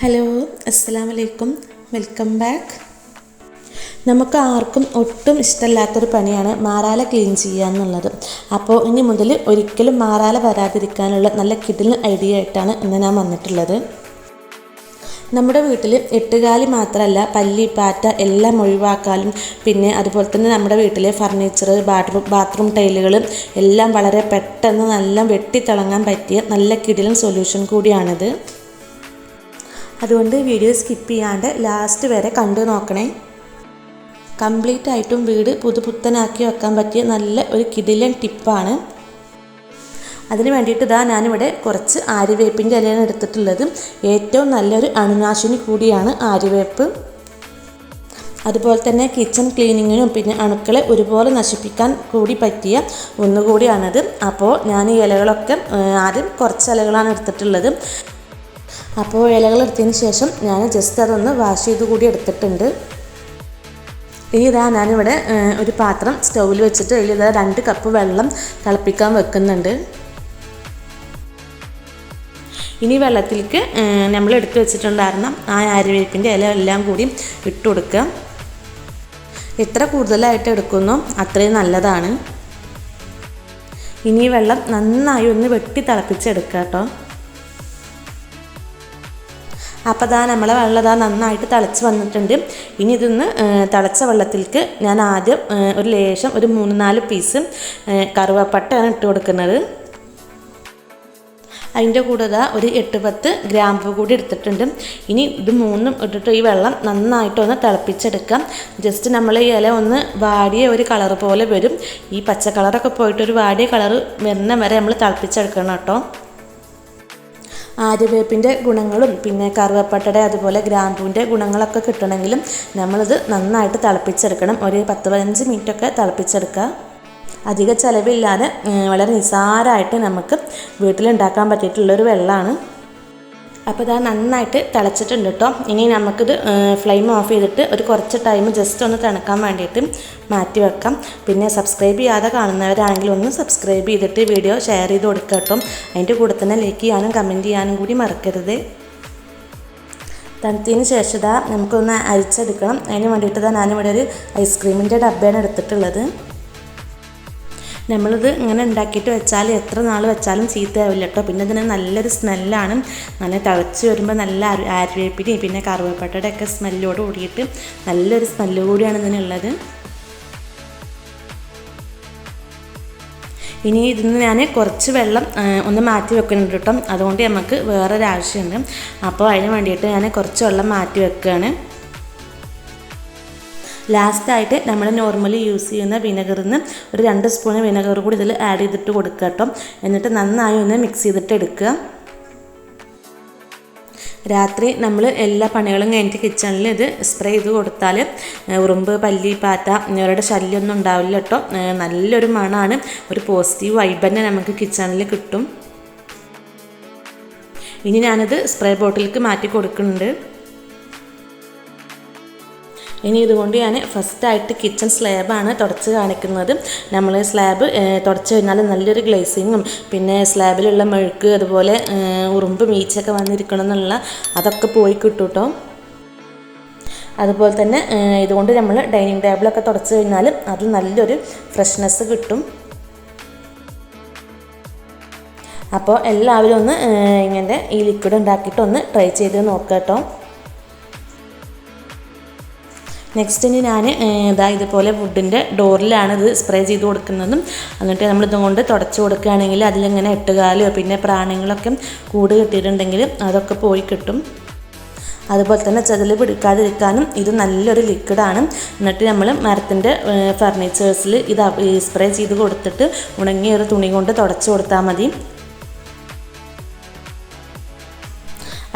Hello അസ്സാം വലൈക്കും welcome back നമുക്ക് ആർക്കും ഒട്ടും ഇഷ്ടമല്ലാത്തൊരു പണിയാണ് മാറാല ക്ലീൻ ചെയ്യുക എന്നുള്ളത്. അപ്പോൾ ഇനി മുതൽ ഒരിക്കലും മാറാല വരാതിരിക്കാനുള്ള നല്ല കിടിൽ ഐഡിയ ആയിട്ടാണ് ഇന്ന് ഞാൻ വന്നിട്ടുള്ളത്. നമ്മുടെ വീട്ടിൽ എട്ടുകാലി മാത്രമല്ല പല്ലി പാറ്റ എല്ലാം ഒഴിവാക്കാനും പിന്നെ അതുപോലെ തന്നെ നമ്മുടെ വീട്ടിലെ ഫർണിച്ചർ ബാത്റൂം ബാത്റൂം ടൈലുകൾ എല്ലാം വളരെ പെട്ടെന്ന് നല്ല വെട്ടിത്തിളങ്ങാൻ പറ്റിയ നല്ല കിടിലൻ സൊല്യൂഷൻ കൂടിയാണിത്. അതുകൊണ്ട് വീഡിയോ സ്കിപ്പ് ചെയ്യാണ്ട് ലാസ്റ്റ് വരെ കണ്ടു നോക്കണേ. കംപ്ലീറ്റ് ആയിട്ടും വീട് പുതുപുത്തനാക്കി വെക്കാൻ പറ്റിയ നല്ല ഒരു കിടിലൻ ടിപ്പാണ് അതിന് വേണ്ടിയിട്ട് ഇതാ ഞാനിവിടെ കുറച്ച് ആര്യവേപ്പിന്റെ ഇലയാണ് എടുത്തിട്ടുള്ളത്. ഏറ്റവും നല്ലൊരു അണുനാശിനി കൂടിയാണ് ആര്യവേപ്പ്. അതുപോലെ തന്നെ കിച്ചൺ ക്ലീനിങ്ങിനും പിന്നെ അണുക്കളെ ഒരുപോലെ നശിപ്പിക്കാൻ കൂടി പറ്റിയ ഒന്നുകൂടിയാണത്. അപ്പോൾ ഞാൻ ഈ ഇലകളൊക്കെ ആദ്യം കുറച്ച് ഇലകളാണ് എടുത്തിട്ടുള്ളത്. അപ്പോൾ ഇലകൾ എടുത്തതിന് ശേഷം ഞാൻ ജസ്റ്റ് അതൊന്ന് വാഷ് ചെയ്ത് കൂടി എടുത്തിട്ടുണ്ട്. ഇനി ഇതാ ഞാനിവിടെ ഒരു പാത്രം സ്റ്റൗവിൽ വെച്ചിട്ട് ഇതാ രണ്ട് കപ്പ് വെള്ളം തിളപ്പിക്കാൻ വെക്കുന്നുണ്ട്. ഇനി വെള്ളത്തിലേക്ക് നമ്മൾ എടുത്തു വെച്ചിട്ടുണ്ടായിരുന്ന ആ ആര്യവേപ്പിന്റെ ഇല എല്ലാം കൂടി ഇട്ട് കൊടുക്കുക. എത്ര കൂടുതലായിട്ട് എടുക്കുന്നോ അത്രയും നല്ലതാണ്. ഇനി വെള്ളം നന്നായി ഒന്ന് വെട്ടി തിളപ്പിച്ചെടുക്കുക കേട്ടോ. അപ്പോൾ അതാ നമ്മളെ വെള്ളം ഇതാ നന്നായിട്ട് തിളച്ച് വന്നിട്ടുണ്ട്. ഇനി ഇതൊന്ന് തിളച്ച വെള്ളത്തിലേക്ക് ഞാൻ ആദ്യം ഒരു ലേശം ഒരു മൂന്ന് നാല് പീസ് കറുവപ്പട്ടയാണ് ഇട്ട് കൊടുക്കുന്നത്. അതിന്റെ കൂടെ ഒരു എട്ട് പത്ത് ഗ്രാമ്പ് കൂടി എടുത്തിട്ടുണ്ട്. ഇനി ഇത് മൂന്നും ഇട്ടിട്ട് ഈ വെള്ളം നന്നായിട്ടൊന്ന് തിളപ്പിച്ചെടുക്കാം. ജസ്റ്റ് നമ്മൾ ഈ ഇല ഒന്ന് വാടിയ ഒരു കളർ പോലെ വരും. ഈ പച്ച കളറൊക്കെ പോയിട്ട് ഒരു വാടിയ കളർ വരുന്ന വരെ നമ്മൾ തിളപ്പിച്ചെടുക്കണം കേട്ടോ. ആര്യവേപ്പിന്റെ ഗുണങ്ങളും പിന്നെ കറുവപ്പട്ടയുടെ അതുപോലെ ഗ്രാമ്പൂവിന്റെ ഗുണങ്ങളൊക്കെ കിട്ടണമെങ്കിലും നമ്മളിത് നന്നായിട്ട് തിളപ്പിച്ചെടുക്കണം. ഒരു പത്ത് പതിനഞ്ച് മിനിറ്റൊക്കെ തിളപ്പിച്ചെടുക്കുക. അധിക ചിലവില്ലാതെ വളരെ നിസ്സാരമായിട്ട് നമുക്ക് വീട്ടിലുണ്ടാക്കാൻ പറ്റിയിട്ടുള്ളൊരു വെള്ളമാണ് അപ്പോൾ ഇതാ നന്നായിട്ട് തിളച്ചിട്ടുണ്ട് കേട്ടോ ഇനി നമുക്കിത് ഫ്ലെയിം ഓഫ് ചെയ്തിട്ട് ഒരു കുറച്ച് ടൈം ജസ്റ്റ് ഒന്ന് തണുക്കാൻ വേണ്ടിയിട്ട് മാറ്റി വെക്കാം. പിന്നെ സബ്സ്ക്രൈബ് ചെയ്യാതെ കാണുന്നവരാണെങ്കിൽ ഒന്ന് സബ്സ്ക്രൈബ് ചെയ്തിട്ട് വീഡിയോ ഷെയർ ചെയ്ത് കൊടുക്കുക കേട്ടോ അതിന്റെ കൂടെ തന്നെ ലൈക്ക് ചെയ്യാനും കമന്റ് ചെയ്യാനും കൂടി മറക്കരുത്. തണുത്തതിന് ശേഷം ഇതാ നമുക്കൊന്ന് അരിച്ചെടുക്കണം. അതിന് വേണ്ടിയിട്ട് ഇതാ ഞാനിവിടെ ഒരു ഐസ്ക്രീമിന്റെ ഡബ്ബയാണ് എടുത്തിട്ടുള്ളത്. നമ്മളിത് ഇങ്ങനെ ഉണ്ടാക്കിയിട്ട് വെച്ചാൽ എത്ര നാൾ വെച്ചാലും ചീത്തയാവില്ല കേട്ടോ. പിന്നെ ഇതിന് നല്ലൊരു സ്മെല്ലാണ്. നല്ല തിളച്ച് വരുമ്പോൾ നല്ല ആര്യവേപ്പിന്റെയും പിന്നെ കറുവേപ്പട്ടയുടെ ഒക്കെ സ്മെല്ലോട് കൂടിയിട്ട് നല്ലൊരു സ്മെല്ല് കൂടിയാണ് ഇതിനുള്ളത്. ഇനി ഇതിന് ഞാൻ കുറച്ച് വെള്ളം ഒന്ന് മാറ്റി വെക്കുന്നുണ്ട് കേട്ടോ. അതുകൊണ്ട് നമുക്ക് വേറൊരു ആവശ്യമുണ്ട് അപ്പോൾ അതിന് വേണ്ടിയിട്ട് ഞാൻ കുറച്ച് വെള്ളം മാറ്റി വെക്കുകയാണ് ലാസ്റ്റായിട്ട് നമ്മൾ നോർമലി യൂസ് ചെയ്യുന്ന വിനെഗറിൽ നിന്ന് ഒരു രണ്ട് സ്പൂൺ വിനെഗർ കൂടി ഇതിൽ ആഡ് ചെയ്തിട്ട് കൊടുക്കുക കേട്ടോ. എന്നിട്ട് നന്നായി ഒന്ന് മിക്സ് ചെയ്തിട്ട് എടുക്കുക. രാത്രി നമ്മൾ എല്ലാ പണികളും കഴിഞ്ഞിട്ട് കിച്ചണിൽ ഇത് സ്പ്രേ ചെയ്ത് കൊടുത്താൽ ഉറുമ്പ് പല്ലി പാറ്റ ഇവരുടെ ശല്യമൊന്നും ഉണ്ടാവില്ല കേട്ടോ. നല്ലൊരു മണമാണ്. ഒരു പോസിറ്റീവ് വൈബ് തന്നെ നമുക്ക് കിച്ചണിൽ കിട്ടും. ഇനി ഞാനത് സ്പ്രേ ബോട്ടിലേക്ക് മാറ്റി കൊടുക്കുന്നുണ്ട്. ഇനി ഇതുകൊണ്ട് ഞാൻ ഫസ്റ്റായിട്ട് കിച്ചൺ സ്ലാബാണ് തുടച്ച് കാണിക്കുന്നത്. നമ്മൾ സ്ലാബ് തുടച്ച് കഴിഞ്ഞാൽ നല്ലൊരു ഗ്ലേസിങ്ങും പിന്നെ സ്ലാബിലുള്ള മെഴുക്ക് അതുപോലെ ഉറുമ്പ് മീച്ചൊക്കെ വന്നിരിക്കണം എന്നുള്ള അതൊക്കെ പോയി കിട്ടും കേട്ടോ അതുപോലെ തന്നെ ഇതുകൊണ്ട് നമ്മൾ ഡൈനിങ് ടേബിളൊക്കെ തുടച്ച് കഴിഞ്ഞാൽ അത് നല്ലൊരു ഫ്രഷ്നെസ് കിട്ടും. അപ്പോൾ എല്ലാവരും ഒന്ന് ഇങ്ങനെ ഈ ലിക്വിഡ് ഉണ്ടാക്കിയിട്ട് ഒന്ന് ട്രൈ ചെയ്ത് നോക്കാം കേട്ടോ. നെക്സ്റ്റ് ഇനി ഞാൻ ഇതാ ഇതുപോലെ വുഡിന്റെ ഡോറിലാണ് ഇത് സ്പ്രേ ചെയ്ത് കൊടുക്കുന്നതും. എന്നിട്ട് നമ്മൾ ഇതുകൊണ്ട് തുടച്ച് കൊടുക്കുകയാണെങ്കിൽ അതിലിങ്ങനെ എട്ടുകാലോ പിന്നെ പ്രാണികളൊക്കെ കൂട് കിട്ടിയിട്ടുണ്ടെങ്കിൽ അതൊക്കെ പോയി കിട്ടും. അതുപോലെ തന്നെ ചെതൽ പിടിക്കാതിരിക്കാനും ഇത് നല്ലൊരു ലിക്വിഡാണ് എന്നിട്ട് നമ്മൾ മരത്തിന്റെ ഫർണിച്ചേഴ്സിൽ ഇത് സ്പ്രേ ചെയ്ത് കൊടുത്തിട്ട് ഉണങ്ങിയ ഒരു തുണി കൊണ്ട് തുടച്ച് കൊടുത്താൽ മതി.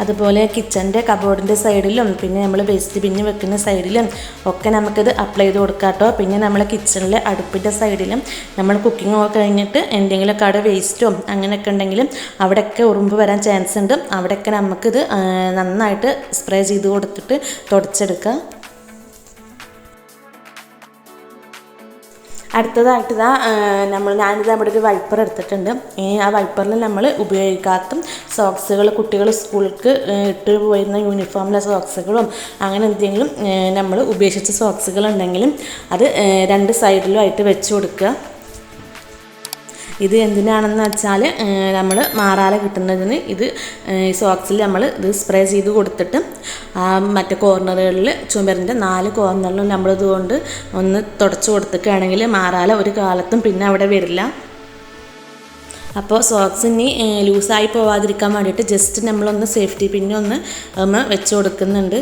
അതുപോലെ കിച്ചന്റെ കബോർഡിന്റെ സൈഡിലും പിന്നെ നമ്മൾ വേസ്റ്റ് ബിന്ന് വെക്കുന്ന സൈഡിലും ഒക്കെ നമുക്കിത് അപ്ലൈ ചെയ്ത് കൊടുക്കാം കേട്ടോ പിന്നെ നമ്മൾ കിച്ചണിലെ അടുപ്പിന്റെ സൈഡിലും നമ്മൾ കുക്കിംഗ് ഒക്കെ കഴിഞ്ഞിട്ട് എന്തെങ്കിലുമൊക്കെ അവിടെ വേസ്റ്റോ അങ്ങനെയൊക്കെ ഉണ്ടെങ്കിലും അവിടെയൊക്കെ ഉറുമ്പ് വരാൻ ചാൻസ് ഉണ്ട്. അവിടെയൊക്കെ നമുക്കിത് നന്നായിട്ട് സ്പ്രേ ചെയ്ത് കൊടുത്തിട്ട് തുടച്ചെടുക്കുക. അടുത്തതായിട്ട് ഇതാ നമ്മൾ ഞാനിത് ഇവിടെ ഒരു വൈപ്പർ എടുത്തിട്ടുണ്ട്. ഇനി ആ വൈപ്പറിൽ നമ്മൾ ഉപയോഗിക്കാത്ത സോക്സുകൾ കുട്ടികൾ സ്കൂൾക്ക് ഇട്ട് പോയിരുന്ന യൂണിഫോമിലെ സോക്സുകളും അങ്ങനെ എന്തെങ്കിലും നമ്മൾ ഉപേക്ഷിച്ച സോക്സുകളുണ്ടെങ്കിലും അത് രണ്ട് സൈഡിലും ആയിട്ട് വെച്ച് കൊടുക്കുക. ഇത് എന്തിനാണെന്ന് വെച്ചാൽ നമ്മൾ മാറാല കിട്ടുന്നതിന് ഇത് സോക്സിൽ നമ്മൾ ഇത് സ്പ്രേ ചെയ്ത് കൊടുത്തിട്ട് മറ്റേ കോർണറുകളിൽ ചുമരിന്റെ നാല് കോർണറിലും നമ്മളിതുകൊണ്ട് ഒന്ന് തുടച്ചു കൊടുത്തിട്ടാണെങ്കിൽ മാറാല ഒരു കാലത്തും പിന്നെ അവിടെ വരില്ല. അപ്പോൾ സോക്സ് ഇനി ലൂസായി പോവാതിരിക്കാൻ വേണ്ടിയിട്ട് ജസ്റ്റ് നമ്മളൊന്ന് സേഫ്റ്റി പിന്നെ ഒന്ന് വെച്ച് കൊടുക്കുന്നുണ്ട്.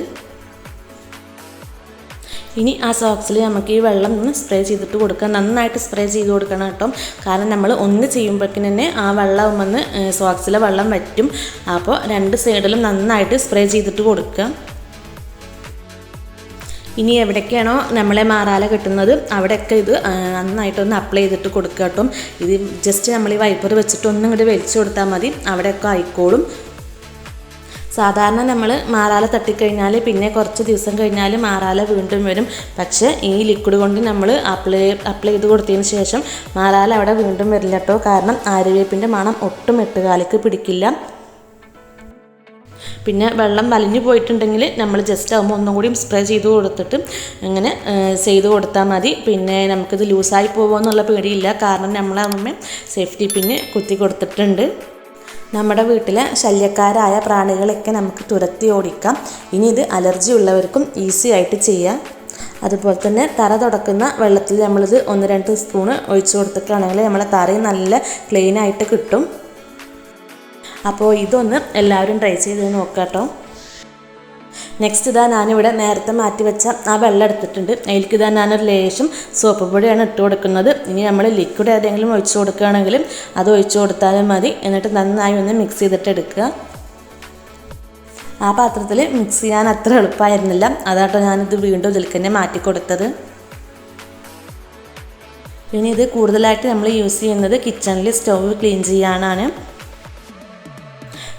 ഇനി ആ സോക്സിൽ നമുക്ക് ഈ വെള്ളം ഒന്ന് സ്പ്രേ ചെയ്തിട്ട് കൊടുക്കുക. നന്നായിട്ട് സ്പ്രേ ചെയ്ത് കൊടുക്കണം കേട്ടോ. കാരണം നമ്മൾ ഒന്ന് ചെയ്യുമ്പോഴേക്കും തന്നെ ആ വെള്ളം വന്ന് സോക്സിലെ വെള്ളം വറ്റും. അപ്പോൾ രണ്ട് സൈഡിലും നന്നായിട്ട് സ്പ്രേ ചെയ്തിട്ട് കൊടുക്കുക. ഇനി എവിടേക്കാണോ നമ്മളെ മാറാല കിട്ടുന്നത് അവിടെയൊക്കെ ഇത് നന്നായിട്ടൊന്ന് അപ്ലൈ ചെയ്തിട്ട് കൊടുക്കുക കേട്ടോ. ഇത് ജസ്റ്റ് നമ്മൾ ഈ വൈപ്പർ വെച്ചിട്ട് ഒന്നും ഇങ്ങോട്ട് വലിച്ചു കൊടുത്താൽ മതി. അവിടെയൊക്കെ ആയിക്കോളും. സാധാരണ നമ്മൾ മാറാല തട്ടിക്കഴിഞ്ഞാൽ പിന്നെ കുറച്ച് ദിവസം കഴിഞ്ഞാൽ മാറാല വീണ്ടും വരും. പക്ഷേ ഈ ലിക്വിഡ് കൊണ്ട് നമ്മൾ അപ്ലൈ അപ്ലൈ ചെയ്ത് കൊടുത്തതിന് ശേഷം മാറാല അവിടെ വീണ്ടും വരില്ല കേട്ടോ കാരണം ആര്യവേപ്പിന്റെ മണം ഒട്ടും എട്ടുകാലിക്ക് പിടിക്കില്ല. പിന്നെ വെള്ളം വലിഞ്ഞു പോയിട്ടുണ്ടെങ്കിൽ നമ്മൾ ജസ്റ്റ് ആകുമ്പോൾ ഒന്നും കൂടി സ്പ്രേ ചെയ്ത് കൊടുത്തിട്ട് അങ്ങനെ ചെയ്ത് കൊടുത്താൽ മതി. പിന്നെ നമുക്കിത് ലൂസായി പോകുമോ എന്നുള്ള പേടിയില്ല. കാരണം നമ്മളമ്മ സേഫ്റ്റി പിന്നെ കുത്തി കൊടുത്തിട്ടുണ്ട്. നമ്മുടെ വീട്ടിലെ ശല്യക്കാരായ പ്രാണികളൊക്കെ നമുക്ക് തുരത്തി ഓടിക്കാം. ഇനി ഇത് അലർജി ഉള്ളവർക്കും ഈസി ആയിട്ട് ചെയ്യാം. അതുപോലെ തന്നെ തറ തുടക്കുന്ന വെള്ളത്തിൽ നമ്മളിത് ഒന്ന് രണ്ട് സ്പൂണ് ഒഴിച്ചു കൊടുത്തിട്ടാണെങ്കിൽ നമ്മളെ തറയും നല്ല ക്ലീൻ ആയിട്ട് കിട്ടും. അപ്പോൾ ഇതൊന്ന് എല്ലാവരും ട്രൈ ചെയ്ത് നോക്കാം കേട്ടോ നെക്സ്റ്റ് ഇതാ ഞാനിവിടെ നേരത്തെ മാറ്റി വെച്ച ആ വെള്ളം എടുത്തിട്ടുണ്ട്. അതിലേക്ക് ഇതാ ഞാനൊരു ലേശം സോപ്പ് പൊടിയാണ് ഇട്ട് കൊടുക്കുന്നത്. ഇനി നമ്മൾ ലിക്വിഡ് ഏതെങ്കിലും ഒഴിച്ചു കൊടുക്കുകയാണെങ്കിൽ അത് ഒഴിച്ചു കൊടുത്താലും മതി. എന്നിട്ട് നന്നായി ഒന്ന് മിക്സ് ചെയ്തിട്ട് എടുക്കുക. ആ പാത്രത്തിൽ മിക്സ് ചെയ്യാൻ അത്ര എളുപ്പമായിരുന്നില്ല. അതാട്ടോ ഞാനിത് വീണ്ടും ഇതിലേക്ക് തന്നെ മാറ്റി കൊടുത്തത്. ഇനി ഇത് കൂടുതലായിട്ട് നമ്മൾ യൂസ് ചെയ്യുന്നത് കിച്ചണിൽ സ്റ്റൗവ് ക്ലീൻ ചെയ്യാനാണ്.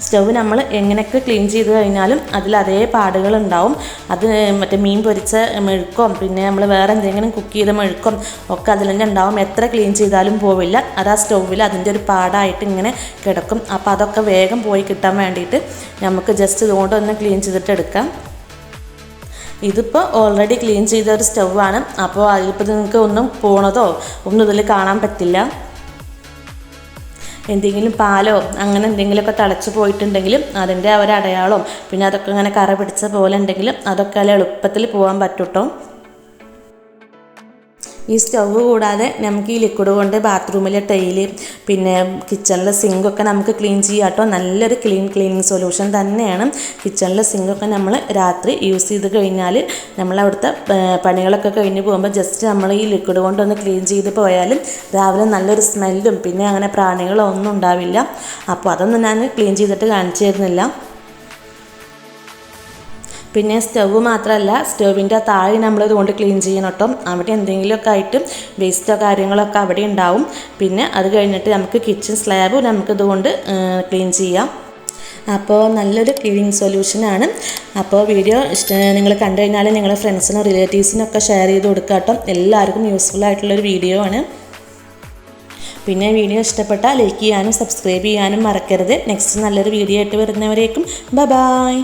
സ്റ്റവ് നമ്മൾ എങ്ങനെയൊക്കെ ക്ലീൻ ചെയ്ത് കഴിഞ്ഞാലും അതിൽ അതേ പാടുകൾ ഉണ്ടാവും അത് മറ്റേ മീൻ പൊരിച്ച മെഴുക്കും പിന്നെ നമ്മൾ വേറെ എന്തെങ്കിലും കുക്ക് ചെയ്ത മെഴുക്കും ഒക്കെ അതിൽ തന്നെ ഉണ്ടാവും. എത്ര ക്ലീൻ ചെയ്താലും പോവില്ല. അത് ആ സ്റ്റൗവിൽ അതിന്റെ ഒരു പാടായിട്ട് ഇങ്ങനെ കിടക്കും. അപ്പോൾ അതൊക്കെ വേഗം പോയി കിട്ടാൻ വേണ്ടിയിട്ട് നമുക്ക് ജസ്റ്റ് ഇതുകൊണ്ട് ഒന്ന് ക്ലീൻ ചെയ്തിട്ട് എടുക്കാം. ഇതിപ്പോൾ ഓൾറെഡി ക്ലീൻ ചെയ്ത ഒരു സ്റ്റൗവാണ്. അപ്പോൾ അതിലിപ്പോൾ നിങ്ങൾക്ക് ഒന്നും പോണതോ ഒന്നും ഇതിൽ കാണാൻ പറ്റില്ല. എന്തെങ്കിലും പാലോ അങ്ങനെ എന്തെങ്കിലുമൊക്കെ തിളച്ച് പോയിട്ടുണ്ടെങ്കിലും അതിന്റെ ആ ഒരു അടയാളവും പിന്നെ അതൊക്കെ ഇങ്ങനെ കറ പിടിച്ച പോലെ ഉണ്ടെങ്കിലും അതൊക്കെ അതിൽ എളുപ്പത്തിൽ പോകാൻ പറ്റും കേട്ടോ ഈ സ്റ്റൗവ് കൂടാതെ നമുക്ക് ഈ ലിക്വിഡ് കൊണ്ട് ബാത്റൂമിലെ ടൈൽ പിന്നെ കിച്ചണിലെ സിങ്കൊക്കെ നമുക്ക് ക്ലീൻ ചെയ്യാം കേട്ടോ. നല്ലൊരു ക്ലീൻ ക്ലീനിങ് സൊല്യൂഷൻ തന്നെയാണ്. കിച്ചണിലെ സിങ്കൊക്കെ നമ്മൾ രാത്രി യൂസ് ചെയ്ത് കഴിഞ്ഞാൽ നമ്മൾ അവിടുത്തെ പണികളൊക്കെ കഴിഞ്ഞ് പോകുമ്പോൾ ജസ്റ്റ് നമ്മൾ ഈ ലിക്വിഡ് കൊണ്ടൊന്ന് ക്ലീൻ ചെയ്ത് പോയാലും രാവിലെ നല്ലൊരു സ്മെല്ലും പിന്നെ അങ്ങനെ പ്രാണികളോ ഒന്നും ഉണ്ടാവില്ല. അപ്പോൾ അതൊന്നും ഞാൻ ക്ലീൻ ചെയ്തിട്ട് കാണിച്ചു തരുന്നില്ല. പിന്നെ സ്റ്റവ് മാത്രമല്ല സ്റ്റവിന്റെ താഴെ നമ്മൾ ഇതുകൊണ്ട് ക്ലീൻ ചെയ്യണം കേട്ടോ. അവിടെ എന്തെങ്കിലുമൊക്കെ ആയിട്ട് വേസ്റ്റോ കാര്യങ്ങളൊക്കെ അവിടെ ഉണ്ടാവും. പിന്നെ അത് കഴിഞ്ഞിട്ട് നമുക്ക് കിച്ചൺ സ്ലാബ് നമുക്ക് ഇതുകൊണ്ട് ക്ലീൻ ചെയ്യാം. അപ്പോൾ നല്ലൊരു ക്ലീനിങ് സൊല്യൂഷനാണ് അപ്പോൾ വീഡിയോ ഇഷ്ട നിങ്ങൾ കണ്ടു കഴിഞ്ഞാൽ നിങ്ങളുടെ ഫ്രണ്ട്സിനും റിലേറ്റീവ്സിനൊക്കെ ഷെയർ ചെയ്ത് കൊടുക്കുക കേട്ടോ. എല്ലാവർക്കും യൂസ്ഫുൾ ആയിട്ടുള്ളൊരു വീഡിയോ ആണ്. പിന്നെ വീഡിയോ ഇഷ്ടപ്പെട്ടാൽ ലൈക്ക് ചെയ്യാനും സബ്സ്ക്രൈബ് ചെയ്യാനും മറക്കരുത്. നെക്സ്റ്റ് നല്ലൊരു വീഡിയോ ആയിട്ട് വരുന്നവരേക്കും. ബ ബായ്